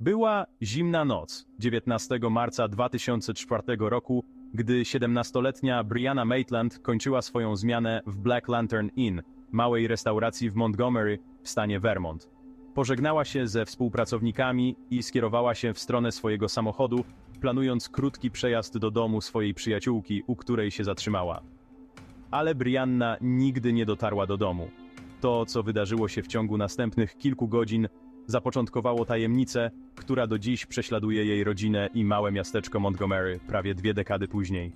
Była zimna noc 19 marca 2004 roku, gdy 17-letnia Brianna Maitland kończyła swoją zmianę w Black Lantern Inn, małej restauracji w Montgomery w stanie Vermont. Pożegnała się ze współpracownikami i skierowała się w stronę swojego samochodu, planując krótki przejazd do domu swojej przyjaciółki, u której się zatrzymała. Ale Brianna nigdy nie dotarła do domu. To, co wydarzyło się w ciągu następnych kilku godzin, zapoczątkowało tajemnicę, która do dziś prześladuje jej rodzinę i małe miasteczko Montgomery prawie dwie dekady później.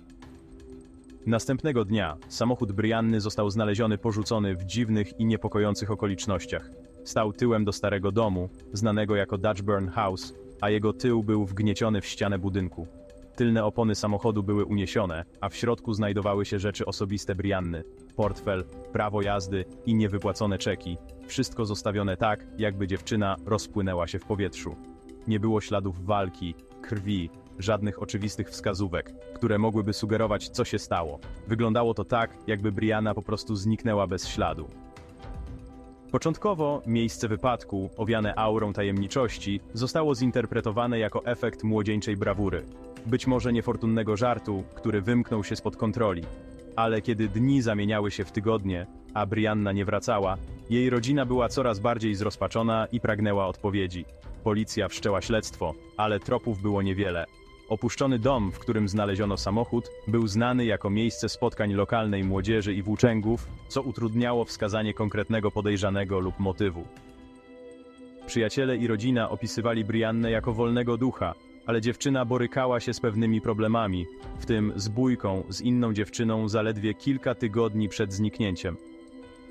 Następnego dnia samochód Brianny został znaleziony porzucony w dziwnych i niepokojących okolicznościach. Stał tyłem do starego domu, znanego jako Dutchburn House, a jego tył był wgnieciony w ścianę budynku. Tylne opony samochodu były uniesione, a w środku znajdowały się rzeczy osobiste Brianny. Portfel, prawo jazdy i niewypłacone czeki. Wszystko zostawione tak, jakby dziewczyna rozpłynęła się w powietrzu. Nie było śladów walki, krwi, żadnych oczywistych wskazówek, które mogłyby sugerować, co się stało. Wyglądało to tak, jakby Brianna po prostu zniknęła bez śladu. Początkowo miejsce wypadku, owiane aurą tajemniczości, zostało zinterpretowane jako efekt młodzieńczej brawury. Być może niefortunnego żartu, który wymknął się spod kontroli. Ale kiedy dni zamieniały się w tygodnie, a Brianna nie wracała, jej rodzina była coraz bardziej zrozpaczona i pragnęła odpowiedzi. Policja wszczęła śledztwo, ale tropów było niewiele. Opuszczony dom, w którym znaleziono samochód, był znany jako miejsce spotkań lokalnej młodzieży i włóczęgów, co utrudniało wskazanie konkretnego podejrzanego lub motywu. Przyjaciele i rodzina opisywali Briannę jako wolnego ducha, ale dziewczyna borykała się z pewnymi problemami, w tym z bójką z inną dziewczyną zaledwie kilka tygodni przed zniknięciem.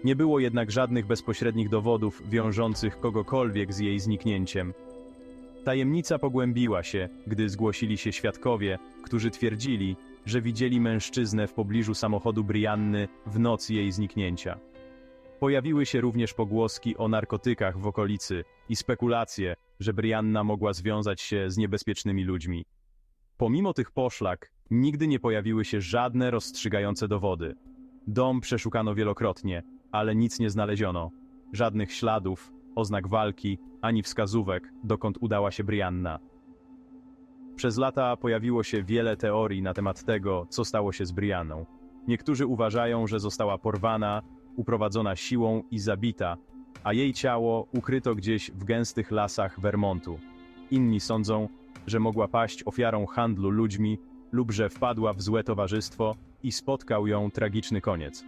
Nie było jednak żadnych bezpośrednich dowodów wiążących kogokolwiek z jej zniknięciem. Tajemnica pogłębiła się, gdy zgłosili się świadkowie, którzy twierdzili, że widzieli mężczyznę w pobliżu samochodu Brianny w noc jej zniknięcia. Pojawiły się również pogłoski o narkotykach w okolicy i spekulacje, że Brianna mogła związać się z niebezpiecznymi ludźmi. Pomimo tych poszlak, nigdy nie pojawiły się żadne rozstrzygające dowody. Dom przeszukano wielokrotnie, ale nic nie znaleziono. Żadnych śladów, oznak walki, ani wskazówek, dokąd udała się Brianna. Przez lata pojawiło się wiele teorii na temat tego, co stało się z Brianną. Niektórzy uważają, że została porwana, uprowadzona siłą i zabita, a jej ciało ukryto gdzieś w gęstych lasach Vermontu. Inni sądzą, że mogła paść ofiarą handlu ludźmi lub że wpadła w złe towarzystwo i spotkał ją tragiczny koniec.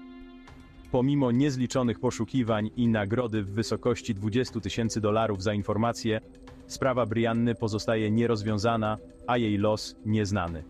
Pomimo niezliczonych poszukiwań i nagrody w wysokości 20 tysięcy dolarów za informacje, sprawa Brianny pozostaje nierozwiązana, a jej los nieznany.